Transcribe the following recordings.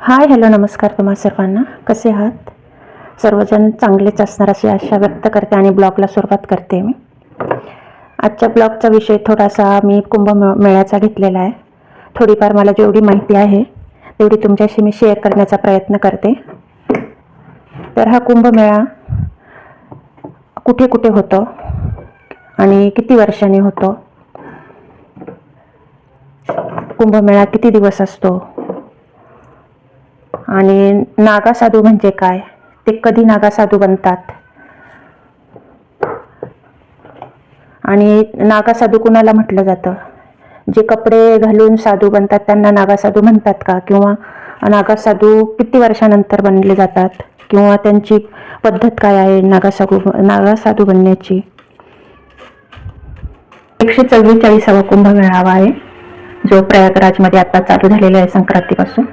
Hi hello नमस्कार तुम्हा सर्वांना. कसे आहात? सर्वजण चांगलेच असणार अशी आशा व्यक्त करते आणि ब्लॉगला सुरुवात करते मी. आजच्या ब्लॉगचा विषय थोडासा मी कुंभमेळ्याचा घेतलेला आहे. थोडीफार मला जेवढी माहिती आहे तेवढी तुमच्याशी मी शेअर करण्याचा प्रयत्न करते. तर हा कुंभमेळा कुठे कुठे होतो आणि किती वर्षांनी होतो? कुंभमेळा किती दिवस असतो? आणि नागा साधू म्हणजे काय? ते कधी नागा साधू बनतात? आणि नागा साधू कुणाला म्हटलं जातं? जे कपडे घालून साधू बनतात त्यांना नागा साधू म्हणतात का? किंवा नागा साधू किती वर्षानंतर बनले जातात? किंवा त्यांची पद्धत काय आहे नागा साधू नागा साधू बनण्याची? एकशे चव्वेचाळीसावा कुंभ मेळावा आहे जो प्रयागराजमध्ये आता चालू झालेला आहे संक्रांतीपासून.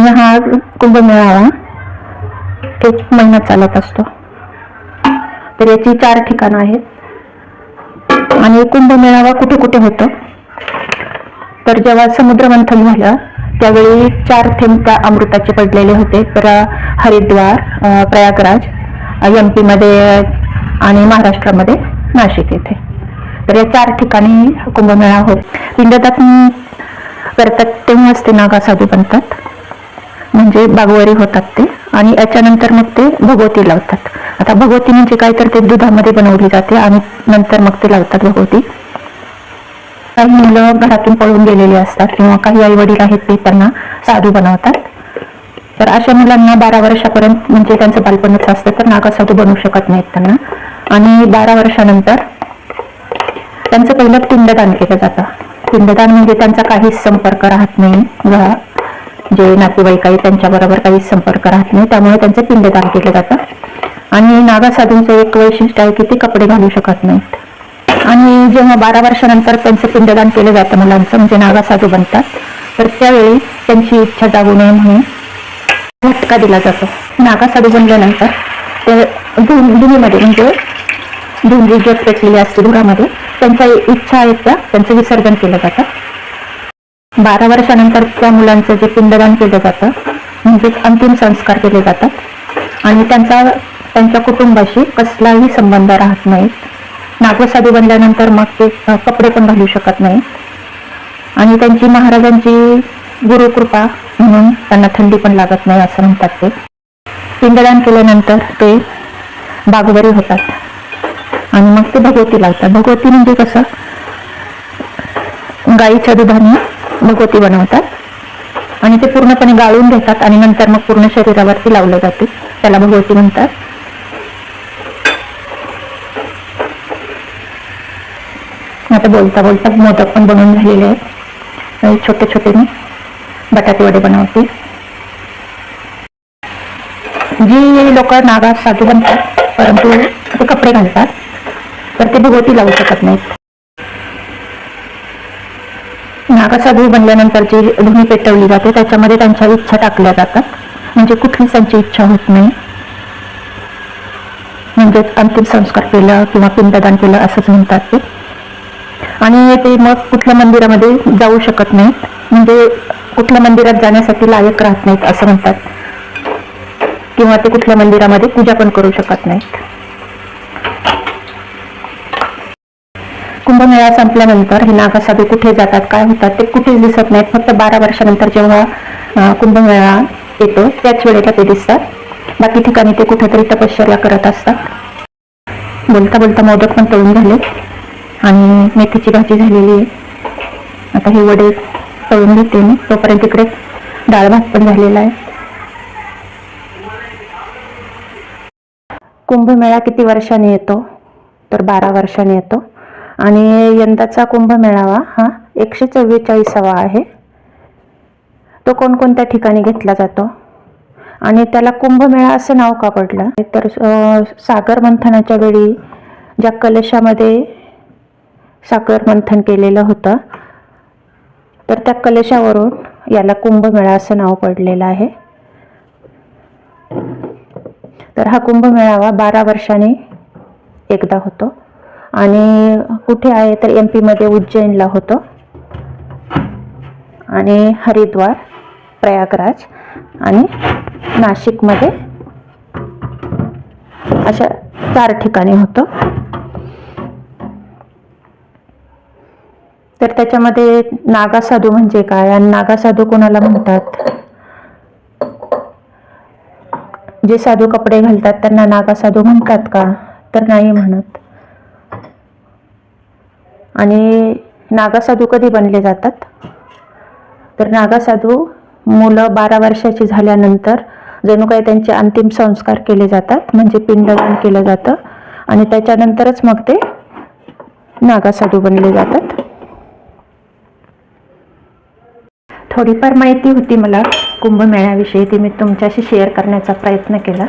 आणि हा कुंभमेळावा एक महिना चालत असतो. तर याची चार ठिकाणं आहेत. आणि कुंभमेळावा कुठे कुठे होतो? तर जेव्हा समुद्र मंथन झालं त्यावेळी चार थेंब त्या अमृताचे पडलेले होते. तर हरिद्वार प्रयागराज एम पीमध्ये आणि महाराष्ट्रामध्ये नाशिक येथे. तर या चार ठिकाणी कुंभमेळा होत. पिंडदान करतात तेव्हाच ते नागा साधू बनतात. म्हणजे बागवारी होतात ते. आणि याच्यानंतर मग ते भगवती लावतात. आता भगवती म्हणजे काय तर ते दुधामध्ये बनवली जाते आणि नंतर मग ते लावतात भगवती. काही मुलं घरातून पळून गेलेली असतात किंवा काही आई वडील आहेत ते त्यांना साधू बनवतात. तर अशा मुलांना बारा वर्षापर्यंत म्हणजे त्यांचं बालपणच असतं तर नागा साधू बनवू शकत नाहीत त्यांना. आणि बारा वर्षानंतर त्यांचं पहिलं पिंडदान केलं जातं. पिंडदान म्हणजे त्यांचा काहीच संपर्क राहत नाही. जे नातेवाईक आहे त्यांच्याबरोबर काहीच संपर्क राहत नाही त्यामुळे त्यांचं पिंडदान केलं जातं आणि नागा साधूंचं एक वैशिष्ट्य आहे की ते कपडे घालू शकत नाहीत. आणि जेव्हा बारा वर्षानंतर त्यांचं पिंडदान केलं जातं मुलांचं म्हणजे नागा साधू बनतात तर त्यावेळी त्यांची इच्छा जागू नये म्हणून झटका दिला जातो. नागा साधू बनल्यानंतर ते धुन धुनीमध्ये म्हणजे धुंदी जग पेटलेली असते धुरामध्ये त्यांच्या इच्छा आहेत त्या त्यांचं विसर्जन केलं जातं. बारा वर्षानंतर त्या मुलांचं जे पिंडदान केलं जातं म्हणजेच अंतिम संस्कार केले जातात. आणि त्यांचा त्यांच्या कुटुंबाशी कसलाही संबंध राहत नाही. नागसाधू बनल्यानंतर मग ते कपडे पण घालू शकत नाही. आणि त्यांची महाराजांची गुरुकृपा म्हणून त्यांना थंडी पण लागत नाही असं म्हणतात ते. पिंडदान केल्यानंतर ते बागवरी होतात. आणि मग ते भगवती लावतात. भगवती म्हणजे कसं? गाईच्या दुधाने भगवती बनवतात. आणि ते पूर्णपणे गाळून घेतात आणि नंतर मग पूर्ण शरीरावरती लावलं जाते. त्याला भगवती म्हणतात. आता बोलता बोलता मोदक पण बनवून झालेले आहेत. छोटे छोटे मी बटाटे वडे बनवते. जी लोक नागा साधू बनतात परंतु ते कपडे घालतात तर ते भगवती लावू शकत नाहीत. नागसाधू बनल्यानंतर जी धुणी पेटवली जाते. त्याच्यामध्ये त्यांच्या इच्छा टाकल्या जातात. म्हणजे कुठलीच त्यांची इच्छा होत नाही. म्हणजेच अंतिम संस्कार केलं किंवा पिंडदान केलं असंच म्हणतात ते. आणि ते मग कुठल्या मंदिरामध्ये जाऊ शकत नाहीत. म्हणजे कुठल्या मंदिरात जाण्यासाठी लायक राहत नाहीत असं म्हणतात. किंवा ते कुठल्या मंदिरामध्ये पूजा पण करू शकत नाहीत. कुंभमेळा संपल्यानंतर हे नागसाधू कुठे जातात काय होतात ते कुठेच दिसत नाहीत. फक्त बारा वर्षानंतर जेव्हा कुंभमेळा येतो त्याच वेळेला ते दिसतात. बाकी ठिकाणी ते कुठेतरी तपश्चर्या करत असतात. बोलता बोलता मोदक पण तळून झाले. आणि मेथीची भाजी झालेली आहे. आता हे वडे तळून घेते मी. तोपर्यंत इकडे डाळ भात पण झालेला आहे. कुंभमेळा किती वर्षांनी येतो? तर बारा वर्षांनी येतो. आणि यंदाचा कुंभमेळावा हा एकशे चव्वेचाळीसावा आहे. तो कोणकोणत्या ठिकाणी घेतला जातो? आणि त्याला कुंभमेळा असं नाव का पडलं? तर सागर मंथनाच्या वेळी ज्या कलशामध्ये सागर मंथन केलेलं होतं तर त्या कलशावरून याला कुंभमेळा असं नाव पडलेलं आहे. तर हा कुंभमेळावा बारा वर्षांनी एकदा होतो. आणि कुठे आहे तर एम पीमध्ये उज्जैनला होतं. आणि हरिद्वार प्रयागराज आणि नाशिकमध्ये अशा चार ठिकाणी होतं. तर त्याच्यामध्ये नागासाधू म्हणजे काय? आणि नागासाधू कोणाला म्हणतात? जे साधू कपडे घालतात त्यांना नागासाधू म्हणतात का? तर नाही म्हणत. आणि नागासाधू कधी बनले जातात? तर नागासाधू मुलं बारा वर्षाची झाल्यानंतर जणू काही त्यांचे अंतिम संस्कार केले जातात म्हणजे पिंडदान केलं जातं आणि त्याच्यानंतरच मग ते नागासाधू बनले जातात. थोडीफार माहिती होती मला कुंभमेळ्याविषयी ती मी तुमच्याशी शेअर करण्याचा प्रयत्न केला.